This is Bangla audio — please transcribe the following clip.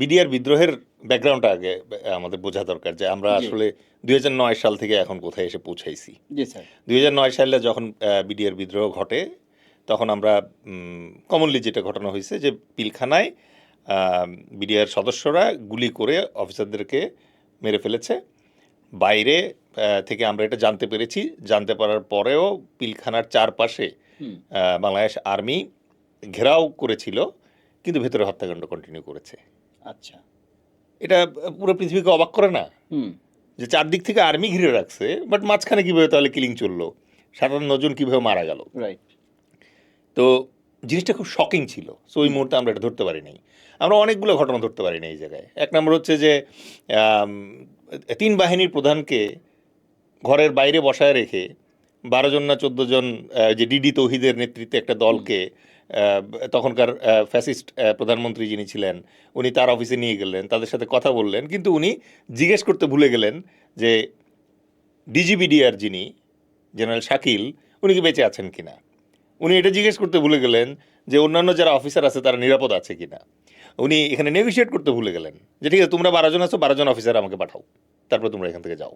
বিডিআর বিদ্রোহের ব্যাকগ্রাউন্ডটা আগে আমাদের বোঝা দরকার যে আমরা। আসলে দু হাজার নয় সাল থেকে এখন কোথায় এসে পৌঁছাইছি। দুই হাজার নয় সালে যখন বিডিআর বিদ্রোহ ঘটে তখন আমরা কমনলি যেটা ঘটনা হয়েছে যে পিলখানায় বিডিআর সদস্যরা গুলি করে অফিসারদেরকে মেরে ফেলেছে। বাইরে থেকে আমরা এটা জানতে পেরেছি। জানতে পারার পরেও পিলখানার চারপাশে বাংলাদেশ আর্মি ঘেরাও করেছিল। কিন্তু ভেতরে হত্যাকাণ্ড কন্টিনিউ করেছে। আচ্ছা। এটা পুরো পৃথিবীকে অবাক করে না? হুম। যে চারদিক থেকে আর্মি ঘিরে রাখছে বাট মাঝখানে কীভাবে তাহলে কিলিং চলল? সাতান্ন জন কীভাবে মারা গেল? রাইট তো জিনিসটা খুব শকিং ছিল। সো ওই মুহূর্তে আমরা এটা ধরতে পারি নাই আমরা অনেকগুলো ঘটনা ধরতে পারি না এই জায়গায়। এক নম্বর হচ্ছে যে তিন বাহিনীর প্রধানকে ঘরের বাইরে বসায় রেখে বারো জন না চোদ্দ জন যে ডিডি তৌহিদের নেতৃত্বে একটা দলকে তখনকার ফ্যাসিস্ট প্রধানমন্ত্রী যিনি ছিলেন, উনি তার অফিসে নিয়ে গেলেন, তাদের সাথে কথা বললেন, কিন্তু উনি জিজ্ঞেস করতে ভুলে গেলেন যে ডিজিবিডিআর যিনি, জেনারেল শাকিল, উনি কি বেঁচে আছেন কিনা? উনি এটা জিজ্ঞেস করতে ভুলে গেলেন যে অন্যান্য যারা অফিসার আছে, তারা নিরাপদ আছে কিনা? উনি এখানে নেগোশিয়েট করতে ভুলে গেলেন যে, ঠিক আছে, তোমরা বারো জন আছো, বারো জন অফিসার আমাকে পাঠাও, তারপর তোমরা এখান থেকে যাও।